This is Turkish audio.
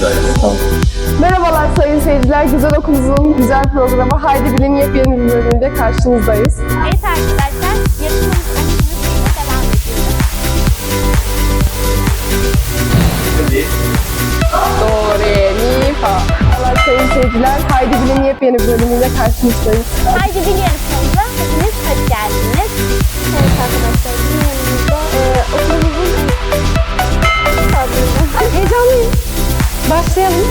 Tamam. Merhabalar sayın seyirciler, Güzel Okulumuzun güzel programı Haydi Bilin yepyeni bir bölümünde karşınızdayız. Evet arkadaşlar, yarışmamız öncesinde devam ediyoruz. Do, re. Merhabalar sayın seyirciler, Haydi Bilin yepyeni bir bölümünde karşınızdayız. Haydi biliyoruz. Barcelona.